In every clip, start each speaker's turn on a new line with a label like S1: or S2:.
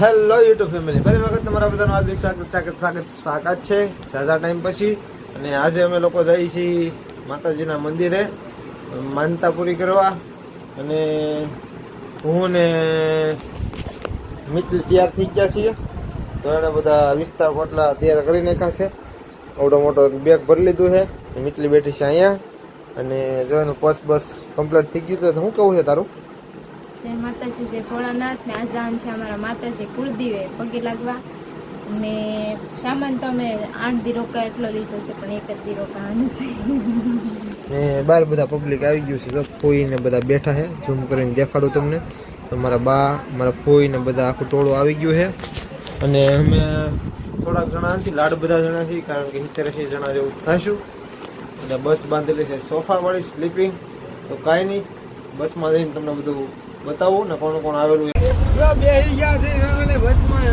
S1: Hello YouTube family ફરી વખત તમારા બધાનું હાર્દિક સ્વાગત સ્વાગત છે. સાજા ટાઈમ પછી અને આજે અમે લોકો જઈએ છીએ માતાજીના મંદિરે માનતા પૂરી કરવા. અને હું ને મિત્ર તૈયાર થઈ ગયા છીએ. તો એને બધા વિસ્તાર પોટલા તૈયાર કરી નાખ્યા છે. આવડો મોટો બેગ ભરી લીધું છે. મિતલી બેઠી છે અહીંયા. અને જો એનું બસ બસ કમ્પ્લીટ થઈ ગયું તો શું કેવું છે તારું?
S2: જય માતાજી, જય ભોળાનાથ ને આઝાન છે અમારા માતાજી કુળદીવે. પગે લાગવા. અને સામાન તો અમે આઠ દી રોકા એટલો લીધો છે, પણ એક જ દી રોકા
S1: ને બહાર બધા પબ્લિક આવી ગયું છે ફોઈ ને બધા બેઠા છે ઝૂમ કરીને દેખાડું તમને. મારા બા, મારા ફોઈ ને બધા આખું ટોળું આવી ગયું છે. અને અમે થોડાક જણા નથી, લાડ બધા જણા છીએ, કારણ કે સિત્તેર એંસી જણા જેવું થશું. અને બસ બાંધેલી છે સોફા વાળી સ્લીપિંગ તો કાંઈ નહીં, બસમાં જઈને તમને બધું બતાવું ને કોણ કોણ આવેલું છે. બેસી ગયા છે બસમાં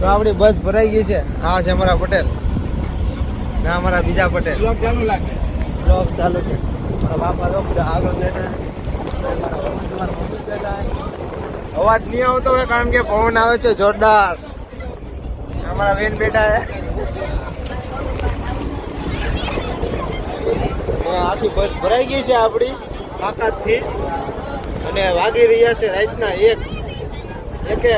S1: તો આપણી બસ ભરાઈ ગઈ છે. હા છે અમારા પટેલ. ને અમારા બીજા પટેલ. બ્લોગ ચાલુ લાગે ચાલુ છે. બાપા તો બધા આગળ બેઠા. અવાજ નહીં આવતો હોય કારણ કે પવન આવે છે જોરદાર. અમારા બેન બેઠા છે ને આખી બસ ભરાઈ ગઈ છે આપણી તાકાતથી. અને વાગી રહ્યા છે રાતના એક. એકે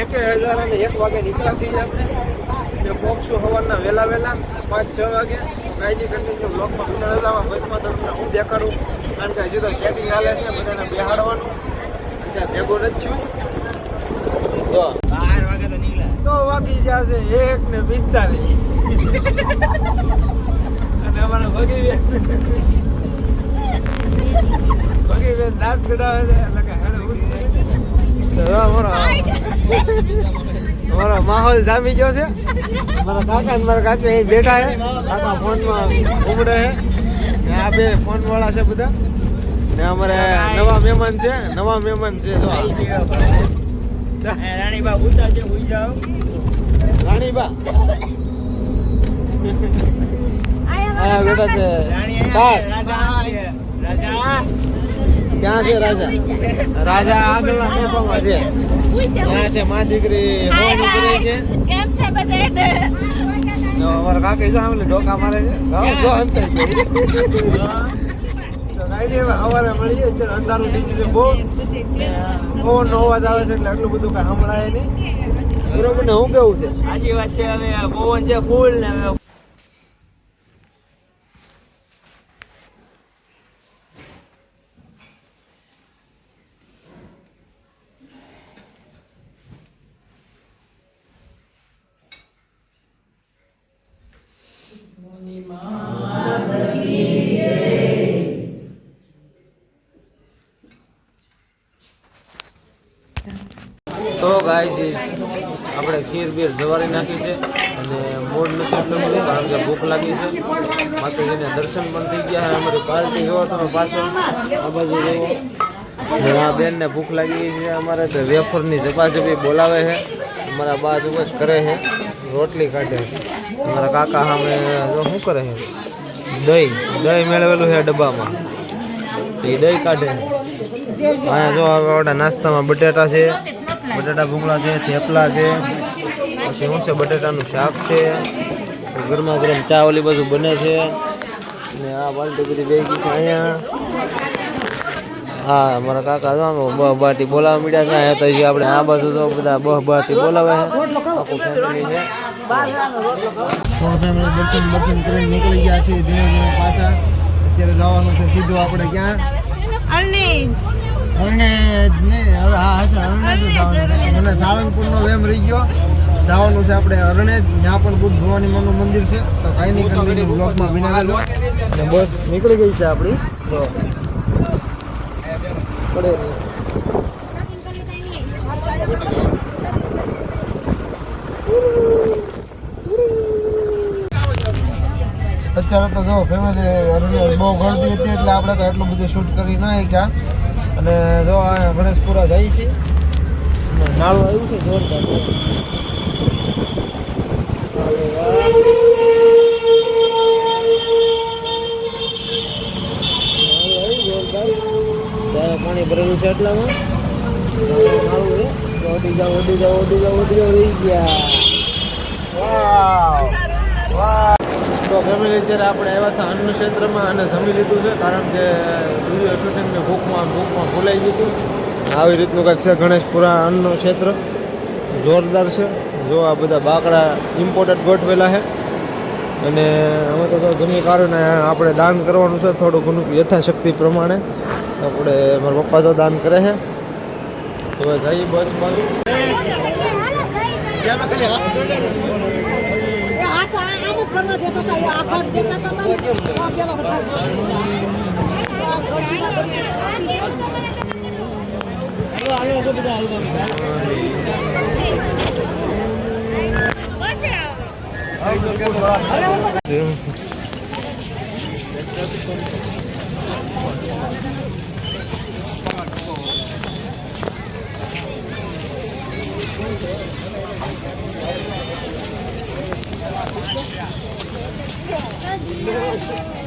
S1: એક હજાર અને એક વાગે નીકળ્યા છીએ આપણે. પહોંચશું સવારના વહેલા વહેલા પાંચ છ વાગે. કાયદી કન્ટિન્યુ બ્લોકમાં ગુના રજામાં બસમાં તમને હું દેખાડું. કારણ કે હજુ તો સેટિંગ ચાલે છે બધાને બેહાડવાનું. ત્યાં ભેગો નથી છું. તો બાર વાગે તો નીકળ્યા. તો વાગી જશે એક ને પિસ્તાલીસ. અમારા ભગી ભગી બેન દાંત છે એટલે કે હેડે અમારો અમારો માહોલ જામી ગયો છે. મારા કાકા ને મારા કાકા અહીં બેઠા છે. કાકા ફોનમાં ઉમડે છે. ને આ બે ફોન વાળા છે બધા. ને અમારે નવા મહેમાન છે. નવા મહેમાન છે જો રાણીબા ઉતા છે ઉઈ જાઓ. રાણીબા. આ બેટા છે. ક્યાં છે રાજા? રાજા આગળના ટેપામાં છે. ક્યાં છે માં દીકરી હોવાની કરે છે.
S2: કેમ છે બધે
S1: તો અમારા કાકા જો આમલે ડોકા મારે છે. ગાવ જો અંતર તો સવારે મળીએ. અંધારું થઈ ગયું છે બહુ. નો અવાજ આવે છે એટલે આટલું બધું કાંઈ સંભળાય નહીં. બરોબર ને હું કેવું છે?
S3: સાચી વાત છે હવે પવન છે ફૂલ ને
S1: તો ગાય આપણે ખીર બીર જવારી નાખી છે અને મોડ નથી એટલું કારણ કે ભૂખ લાગી છે. માતાજીને દર્શન પણ થઈ ગયા અમારી પાર્ટી જોવો તમે પાછળ. આ બાજુ જોવો આ બેનને ભૂખ લાગી છે અમારે તો વેફરની ઝપાઝપી બોલાવે છે. અમારા બા જ કરે છે. રોટલી કાઢે છે. અમારા કાકા સામે શું કરે છે? દહીં. દહીં મેળવેલું છે ડબ્બામાં. એ દહીં કાઢે અહીંયા જો નાસ્તામાં બટેટા છે. બટેટા ભૂંગળા છે થેપલા છે પછી શું છે બટાટાનું શાક છે ગરમા ગરમ ચા ઓલી બાજુ બને છે ને આ બાલટી બધી બે ગઈ છે અહીંયા. હા મારા કાકા જો બહ બાટી બોલાવવા મળ્યા છે અહીંયા તો આપણે આ બાજુ તો બધા બહ બાટી બોલાવે છે. આખું ફેમિલી છે. ફેમિલી દર્શન દર્શન કરીને નીકળી ગયા છે ધીમે ધીમે પાછા. અત્યારે જવાનું છે સીધું આપણે ક્યાં?
S2: અર્ણેજ.
S1: અરણેજ ને હવે હા અરણેજ જ જવાનું. મને સાળંગપુરનો વેમ રહી ગયો. જવાનું છે આપણે અરણેજ ત્યાં પણ બુદ્ધ ભવાની માનું મંદિર છે તો કાંઈ નહીં વિનાવેલું અને બસ નીકળી ગઈ છે આપણી. તો પડે અત્યારે તો જો ફેમિલી અરણેજ બહુ ગળતી હતી એટલે આપણે તો એટલું બધું શૂટ કરી ન શક્યા. અને જો આ ગણેશપુરા જાય છે અને નાળું આવ્યું છે જોરદાર વાહ. નાળું. પાણી ભરેલું છે એટલામાં
S3: ઓડી જાઓ ઓડી જાઓ ઓડી જાઓ ઓડી જાઓ રહી ગયા
S1: તો ફેમિલી અત્યારે આપણે આવ્યા હતા અન્ન ક્ષેત્રમાં અને જમી લીધું છે કારણ કે વીડિયો શૂટિંગને ભૂખમાં ભૂખમાં ભૂલાઈ ગયું આવી રીતનું કંઈક છે ગણેશપુરા અન્નનું ક્ષેત્ર જોરદાર છે જો આ બધા બાકડા ઇમ્પોર્ટન્ટ ગોઠવેલા છે અને અમે તો જમી કાઢીને આપણે દાન કરવાનું છે થોડું ઘણું યથાશક્તિ પ્રમાણે આપણે મારા પપ્પા તો દાન કરે છે તો જઈએ બસ બાજુ
S2: આખરમાં જતો હતા
S1: એ આખર દેખાતા હતા ને પેલો હતા આવ્યો બધા આવ્યો No.